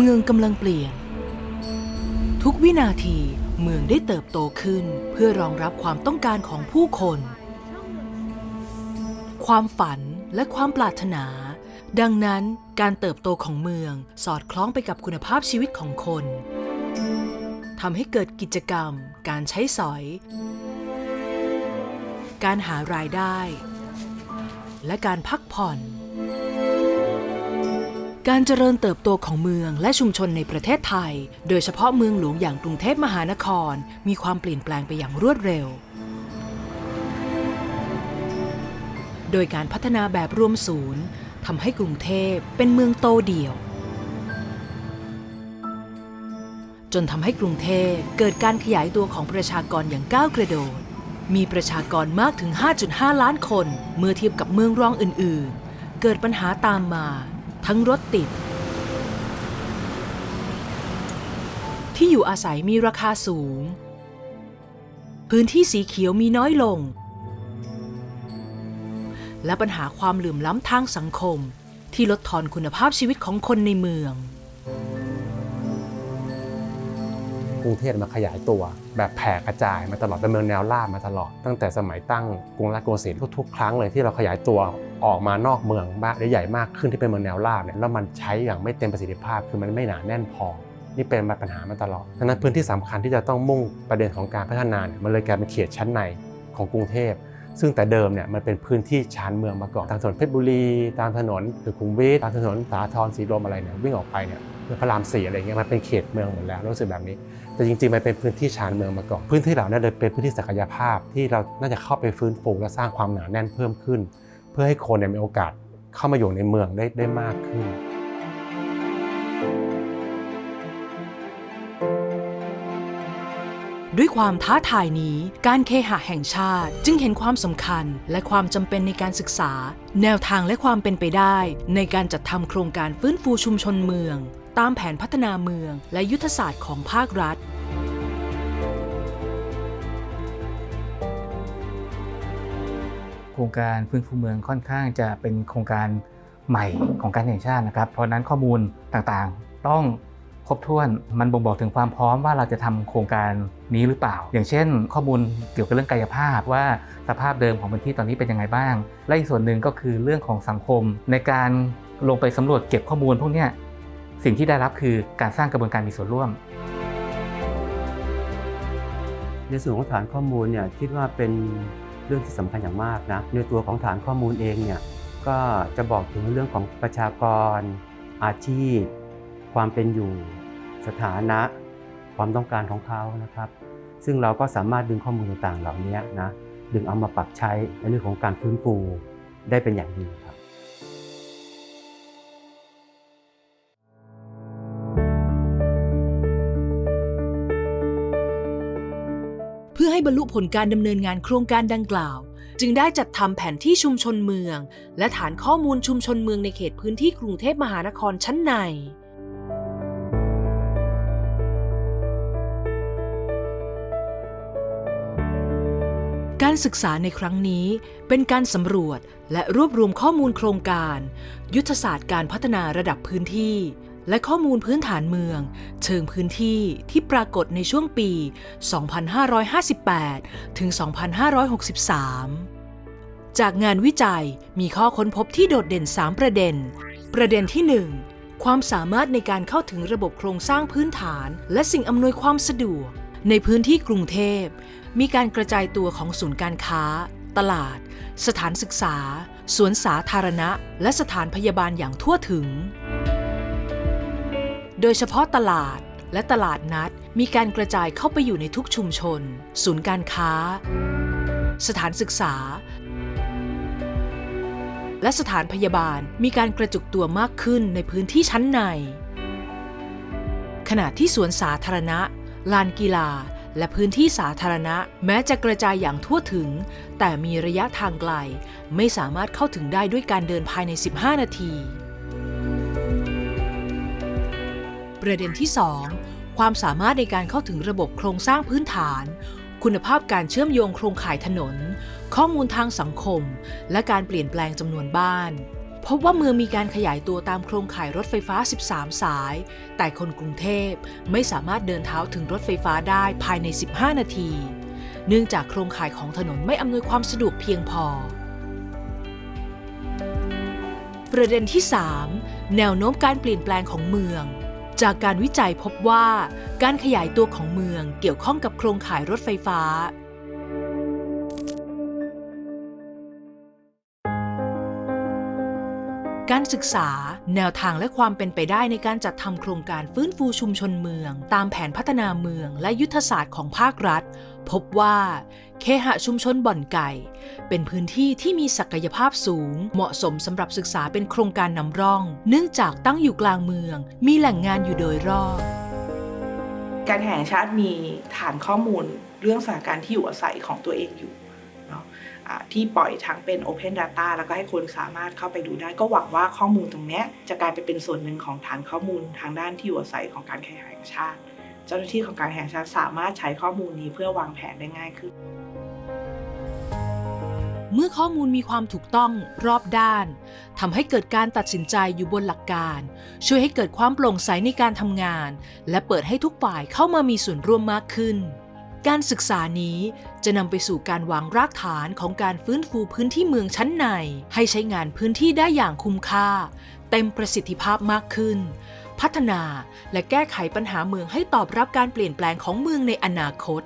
เมืองกำลังเปลี่ยน ทุกวินาทีเมืองได้เติบโตขึ้นเพื่อรองรับความต้องการของผู้คน ความฝันและความปรารถนา ดังนั้นการเติบโตของเมืองสอดคล้องไปกับคุณภาพชีวิตของคนทำให้เกิดกิจกรรม การใช้สอย การหารายได้ และการพักผ่อน การเจริญเติบโตของเมืองและชุมชนในประเทศไทย โดยเฉพาะเมืองหลวงอย่างกรุงเทพมหานคร มีความเปลี่ยนแปลงไปอย่างรวดเร็ว โดยการพัฒนาแบบรวมศูนย์ทำให้กรุงเทพเป็นเมืองโตเดี่ยว จนทำให้กรุงเทพเกิดการขยายตัวของประชากรอย่างก้าวกระโดด มีประชากรมากถึง 5.5 ล้านคน เมื่อเทียบกับเมืองรองอื่น ๆ เกิดปัญหาตามมา ทั้งรถติด ที่อยู่อาศัยมีราคาสูง พื้นที่สีเขียวมีน้อยลง และปัญหาความเหลื่อมล้ำทางสังคม ที่ลดทอนคุณภาพชีวิตของคนในเมือง รุงเทพมาขยายตัว แบบแผ่กระจายมาตลอดเป็นเมืองแนวราบมาตลอด ตั้งแต่สมัยตั้งกรุงรัตนโกสินทร์ทุกๆ ครั้งเลยที่เราขยายตัวออกมานอกเมืองมากได้ใหญ่มากขึ้นที่เป็นเมืองแนวราบเนี่ยแล้วมันใช้อย่างไม่เต็มประสิทธิภาพ คือมันไม่หนาแน่นพอ นี่เป็นปัญหามาตลอดดังนั้นพื้นที่สำคัญที่จะต้องมุ่งประเด็นของการพัฒนาเนี่ยมันเลยกลายเป็นเขตชั้นในของกรุงเทพซึ่งแต่เดิมเนี่ยมันเป็นพื้นที่ชานเมืองมาก่อนตามถนนเพชรบุรี ตามถนนสุขุมวิทตามถนนสาทรสีลมอะไรเนี่ยวิ่งออกไปเนี่ยพระรามสี่อะไรเงี้ยมันเป็นเขตเมืองหมดแล้วรู้สึกแบบนี้ แต่จริงๆ มันเป็นพื้นที่ชานเมืองมาก่อน พื้นที่เหล่านั้นเลยเป็นพื้นที่ศักยภาพที่เราน่าจะเข้าไปฟื้นฟูและสร้างความหนาแน่นเพิ่มขึ้น เพื่อให้คนมีโอกาสเข้ามาอยู่ในเมืองได้ได้มากขึ้น ด้วยความท้าทายนี้ การเคหะแห่งชาติจึงเห็นความสำคัญและความจำเป็นในการศึกษา แนวทางและความเป็นไปได้ ในการจัดทำโครงการฟื้นฟูชุมชนเมือง ตามแผนพัฒนาเมือง และยุทธศาสตร์ของภาครัฐโครงการฟื้นฟูเมืองค่อนข้างจะเป็นโครงการใหม่ของการแห่งชาตินะครับ เพราะฉะนั้นข้อมูลต่างๆ ต้อง ครบถ้วน มันบ่งบอกถึงความพร้อมว่าเราจะทำโครงการนี้หรือเปล่า อย่างเช่น ข้อมูลเกี่ยวกับเรื่องกายภาพว่าสภาพเดิมของพื้นที่ตอนนี้เป็นยังไงบ้าง และอีกส่วนหนึ่งก็คือเรื่องของสังคม ในการลงไปสำรวจเก็บข้อมูลพวกนี้สิ่งที่ได้รับคือการสร้างกระบวนการมีส่วนร่วม ในส่วนของฐานข้อมูลเนี่ยคิดว่าเป็นเรื่องที่สำคัญอย่างมากนะในตัวของฐานข้อมูลเองเนี่ยก็จะบอกถึงเรื่องของประชากรอาชีพ ความเป็นอยู่ สถานะความต้องการของเขานะครับ ซึ่งเราก็สามารถดึงข้อมูลต่างๆ เหล่านี้นะดึงเอามาปรับใช้ในเรื่องของการฟื้นฟูได้เป็นอย่างดีครับเพื่อให้บรรลุผลการดำเนินงานโครงการดังกล่าว จึงได้จัดทำแผนที่ชุมชนเมือง และฐานข้อมูลชุมชนเมืองในเขตพื้นที่กรุงเทพมหานครชั้นใน การศึกษาในครั้งนี้เป็นการสำรวจและรวบรวมข้อมูลโครงการ ยุทธศาสตร์การพัฒนาระดับพื้นที่ และข้อมูลพื้นฐานเมือง เชิงพื้นที่ที่ปรากฏในช่วงปี 2558 ถึง 2563 จากงานวิจัยมีข้อค้นพบที่โดดเด่น 3 ประเด็น ประเด็นที่ 1 ความสามารถในการเข้าถึงระบบโครงสร้างพื้นฐาน และสิ่งอำนวยความสะดวก ในพื้นที่กรุงเทพมีการกระจายตัวของศูนย์การค้า ตลาด สถานศึกษา สวนสาธารณะ และสถานพยาบาลอย่างทั่วถึง โดยเฉพาะตลาดและตลาดนัดมีการกระจายเข้าไปอยู่ในทุกชุมชน ศูนย์การค้า สถานศึกษา และสถานพยาบาลมีการกระจุกตัวมากขึ้นในพื้นที่ชั้นใน ขณะที่สวนสาธารณะ ลานกีฬา และพื้นที่สาธารณะ แม้จะกระจายอย่างทั่วถึง แต่มีระยะทางไกล ไม่สามารถเข้าถึงได้ด้วยการเดินภายใน 15 นาที ประเด็นที่ 2 ความสามารถในการเข้าถึงระบบโครงสร้างพื้นฐาน คุณภาพการเชื่อมโยงโครงข่ายถนน ข้อมูลทางสังคม และการเปลี่ยนแปลงจำนวนบ้าน พบว่าเมืองมีการขยายตัวตามโครงข่ายรถไฟฟ้า 13 สาย แต่คนกรุงเทพไม่สามารถเดินเท้าถึงรถไฟฟ้าได้ภายใน 15 นาที เนื่องจากโครงข่ายของถนนไม่อำนวยความสะดวกเพียงพอ ประเด็นที่ 3 แนวโน้มการเปลี่ยนแปลงของเมืองจากการวิจัยพบว่า การขยายตัวของเมืองเกี่ยวข้องกับโครงข่ายรถไฟฟ้า การศึกษา แนวทางและความเป็นไปได้ในการจัดทำโครงการฟื้นฟูชุมชนเมือง ตามแผนพัฒนาเมืองและยุทธศาสตร์ของภาครัฐ พบว่า เคหะชุมชนบ่อนไก่ เป็นพื้นที่ที่มีศักยภาพสูง เหมาะสมสำหรับศึกษาเป็นโครงการนำร่อง เนื่องจากตั้งอยู่กลางเมือง มีแหล่งงานอยู่โดยรอบการแห่งชาติมีฐานข้อมูลเรื่องสถานการณ์ที่อยู่อาศัยของตัวเองอยู่ ที่ปล่อยทั้งเป็น Open Data แล้วก็ให้คนสามารถเข้าไปดูได้ ก็หวังว่าข้อมูลตรงนี้จะกลายไปเป็นส่วนหนึ่งของฐานข้อมูลทางด้านที่อยู่อาศัยของการแข่งชาติ เจ้าหน้าที่ของการแข่งชาติสามารถใช้ข้อมูลนี้เพื่อวางแผนได้ง่ายขึ้น เมื่อข้อมูลมีความถูกต้องรอบด้านทำให้เกิดการตัดสินใจอยู่บนหลักการ ช่วยให้เกิดความโปร่งใสในการทำงาน และเปิดให้ทุกฝ่ายเข้ามามีส่วนร่วมมากขึ้น การศึกษานี้จะนำไปสู่การวางรากฐานของการฟื้นฟูพื้นที่เมืองชั้นใน ให้ใช้งานพื้นที่ได้อย่างคุ้มค่า เต็มประสิทธิภาพมากขึ้น พัฒนาและแก้ไขปัญหาเมืองให้ตอบรับการเปลี่ยนแปลงของเมืองในอนาคต